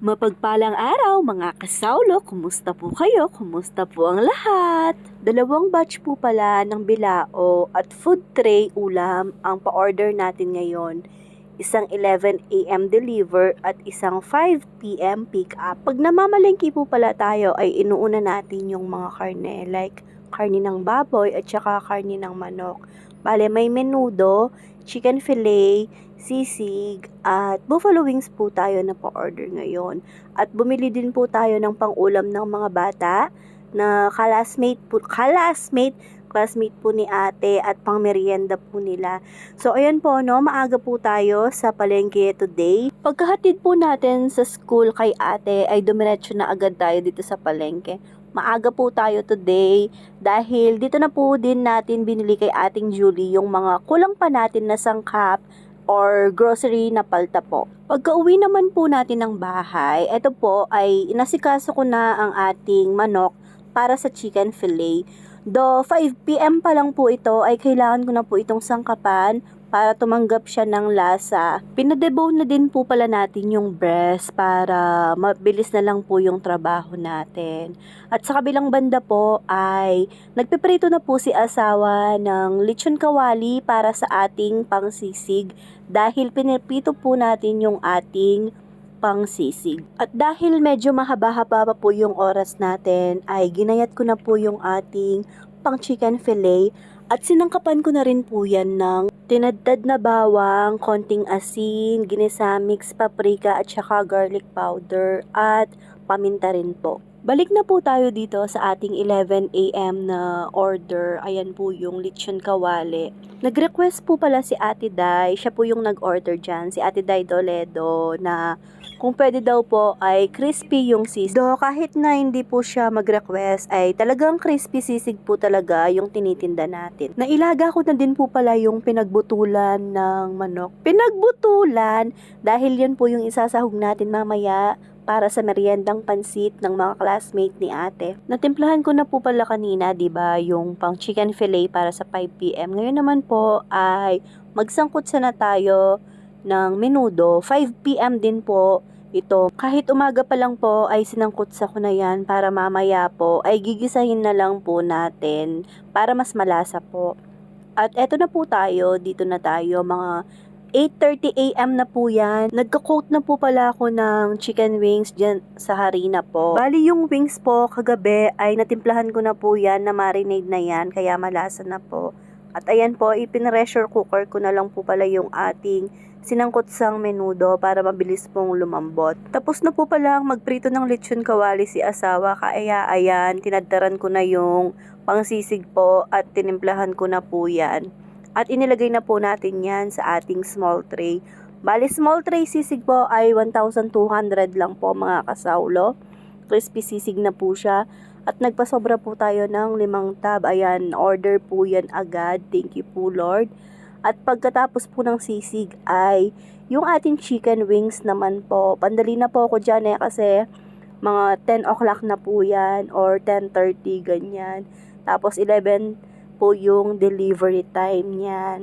Mapagpalang araw mga kasaulo, kumusta po kayo? Kumusta po ang lahat? Dalawang batch po pala ng bilao at food tray ulam ang pa-order natin ngayon. Isang 11 a.m. deliver at isang 5 p.m. pick up. Pag namamalengke po pala tayo ay inuuna natin yung mga karne like karne ng baboy at saka karne ng manok. Bale, may menudo, chicken fillet, sisig, at buffalo wings po tayo na pa-order ngayon. At bumili din po tayo ng pang-ulam ng mga bata na classmate po, classmate, classmate po ni ate at pang merienda po nila. So, ayan po, no, maaga po tayo sa palengke today. Pagkahatid po natin sa school kay ate, ay dumiretso na agad tayo dito sa palengke. Maaga po tayo today dahil dito na po din natin binili kay ating Julie yung mga kulang pa natin na sangkap or grocery na palta po. Pagka uwi naman po natin ng bahay, ito po ay inasikaso ko na ang ating manok para sa chicken fillet. Do 5pm pa lang po ito ay kailangan ko na po itong sangkapan para tumanggap siya ng lasa. Pinadebone na din po pala natin yung breast para mabilis na lang po yung trabaho natin. At sa kabilang banda po ay nagpiprito na po si asawa ng lechon kawali para sa ating pangsisig dahil pinipito po natin yung ating pangsisig. At dahil medyo mahaba-haba pa po yung oras natin ay ginayat ko na po yung ating pang chicken fillet at sinangkapan ko na rin po yan ng tinadtad na bawang, konting asin, ginisa mix paprika at saka garlic powder at paminta rin po. Balik na po tayo dito sa ating 11 a.m. na order. Ayan po yung lechon kawali. Nag-request po pala si Ate Dai. Siya po yung nag-order dyan. Si Ate Dai Doledo na kung pwede daw po ay crispy yung sisig. Do kahit na hindi po siya mag-request ay talagang crispy sisig po talaga yung tinitinda natin. Nailaga ko na din po pala yung pinagbutulan ng manok. Pinagbutulan dahil yan po yung isasahog natin mamaya para sa meriendang pansit ng mga classmate ni ate. Natimplahan ko na po pala kanina, 'di ba, yung pang chicken fillet para sa 5 PM. Ngayon naman po ay magsangkot sana tayo ng menudo. 5 PM din po ito. Kahit umaga pa lang po ay sinangkot sa ko na yan para mamaya po ay gigisahin na lang po natin para mas malasa po. At eto na po tayo, dito na tayo mga 8.30 a.m. na po yan. Nagka-coat na po pala ako ng chicken wings dyan sa harina po. Bali yung wings po kagabi ay natimplahan ko na po yan na marinade na yan kaya malasa na po. At ayan po, ipin-pressure cooker ko na lang po pala yung ating sinangkot sang menudo para mabilis pong lumambot. Tapos na po pala magprito ng lechon kawali si asawa kaya ayan, tinadtaran ko na yung pangsisig po at tinimplahan ko na po yan. At inilagay na po natin yan sa ating small tray. Bali, small tray sisig po ay 1,200 lang po mga kasaulo. Crispy sisig na po siya. At nagpasobra po tayo ng limang tab. Ayan, order po yan agad. Thank you po Lord. At pagkatapos po ng sisig ay yung ating chicken wings naman po. Pandali na po ako dyan eh kasi mga 10 o'clock na po yan or 10.30 ganyan. Tapos 11 po yung delivery time niyan.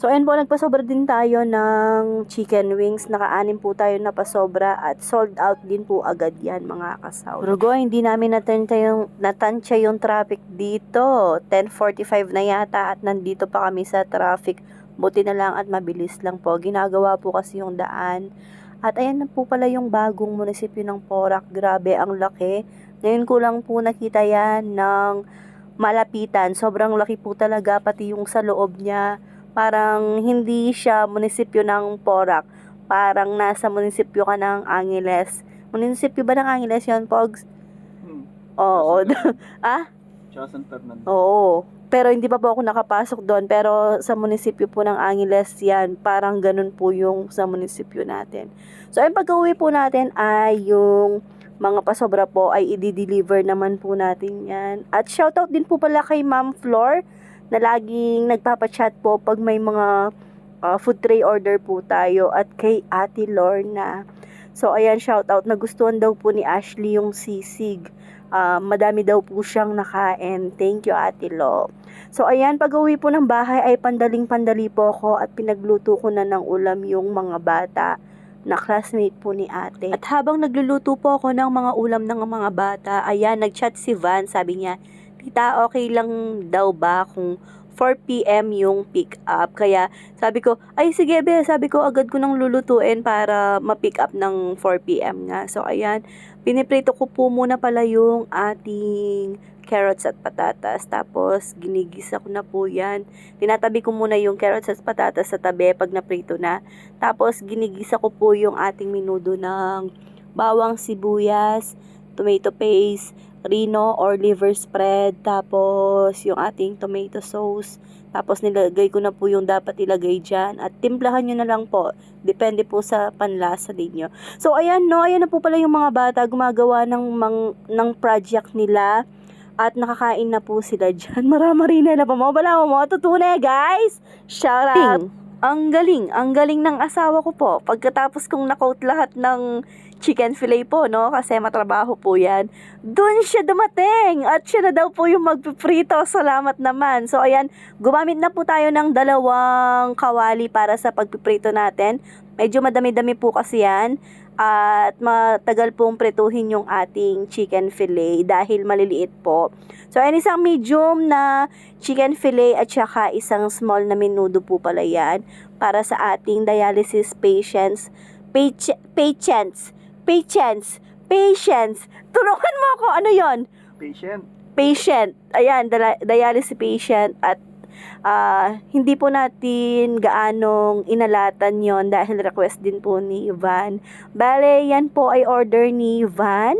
So, ayun po, nagpasobra din tayo ng chicken wings. Nakaanim po tayo na pasobra at sold out din po agad yan, mga kasaw. Rugo, hindi namin natansya yung, natansya yung traffic dito. 10.45 na yata at nandito pa kami sa traffic. Buti na lang at mabilis lang po. Ginagawa po kasi yung daan. At ayan na po pala yung bagong munisipyo ng Porac. Grabe, ang laki. Ngayon ko lang po nakita yan ng malapitan. Sobrang laki po talaga, pati yung sa loob niya. Parang hindi siya munisipyo ng Porac. Parang nasa munisipyo ka ng Angeles. Munisipyo ba ng Angeles yun, Pogs? Hmm. Oo. ah? Tsaka San Fernando. Oo. Pero hindi pa po ako nakapasok doon. Pero sa munisipyo po ng Angeles yan, parang ganun po yung sa munisipyo natin. So, ayun pag uwi po natin ay yung mga pasobra po ay i-deliver naman po natin yan. At shoutout din po pala kay Ma'am Flor na laging nagpapachat po pag may mga uh, food tray order po tayo at kay Ate Lorna. So ayan shoutout nagustuhan daw po ni Ashley yung sisig. Uh, madami daw po siyang nakain. Thank you Ate Lo. So ayan pag uwi po ng bahay ay pandaling pandali po ako at pinagluto ko na ng ulam yung mga bata na classmate po ni ate. At habang nagluluto po ako ng mga ulam ng mga bata, ayan, nagchat si Van, sabi niya, Tita, okay lang daw ba kung 4pm yung pick up? Kaya sabi ko, ay sige be, sabi ko agad ko nang lulutuin para ma-pick up ng 4pm nga. So ayan, piniprito ko po muna pala yung ating carrots at patatas. Tapos, ginigisa ko na po yan. Tinatabi ko muna yung carrots at patatas sa tabi pag naprito na. Tapos, ginigisa ko po yung ating minudo ng bawang sibuyas, tomato paste, rino or liver spread, tapos yung ating tomato sauce, tapos nilagay ko na po yung dapat ilagay dyan at timplahan nyo na lang po. Depende po sa panlasa ninyo. So ayan no, ayan na po pala yung mga bata gumagawa ng, mang, ng project nila at nakakain na po sila dyan. Marami na pa mo. Bala mo, tutunay guys! Shout out! Ang galing, ang galing ng asawa ko po. Pagkatapos kong nakout lahat ng chicken fillet po, no? Kasi matrabaho po yan. Doon siya dumating at siya na daw po yung magpiprito. Salamat naman. So, ayan, gumamit na po tayo ng dalawang kawali para sa pagpiprito natin. Medyo madami-dami po kasi yan. At matagal pong prituhin yung ating chicken fillet dahil maliliit po. So, ayan, isang medium na chicken fillet at saka isang small na menudo po pala yan para sa ating dialysis patients. Pati- patients. Patients. Patients. Tulungan mo ako. Ano yon? Patient. Patient. Ayan, dialysis patient at ah, hindi po natin gaanong inalatan yon dahil request din po ni Van. Bale, yan po ay order ni Van.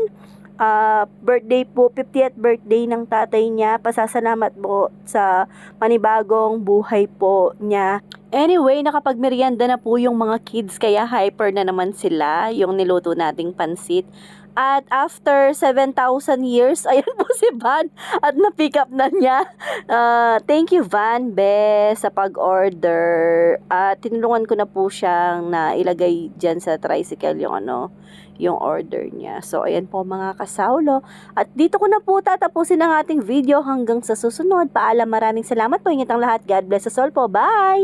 Ah, birthday po, 50th birthday ng tatay niya. Pasasalamat po sa panibagong buhay po niya. Anyway, nakapagmerienda na po yung mga kids kaya hyper na naman sila yung niluto nating pansit. At after 7,000 years, ayan po si Van at na-pick up na niya. Ah, thank you Van Be sa pag-order. At tinulungan ko na po siyang na ilagay dyan sa tricycle yung ano, yung order niya. So, ayan po mga kasaulo. At dito ko na po tatapusin ang ating video hanggang sa susunod. Paalam, maraming salamat po. Ingat ang lahat. God bless us all po. Bye!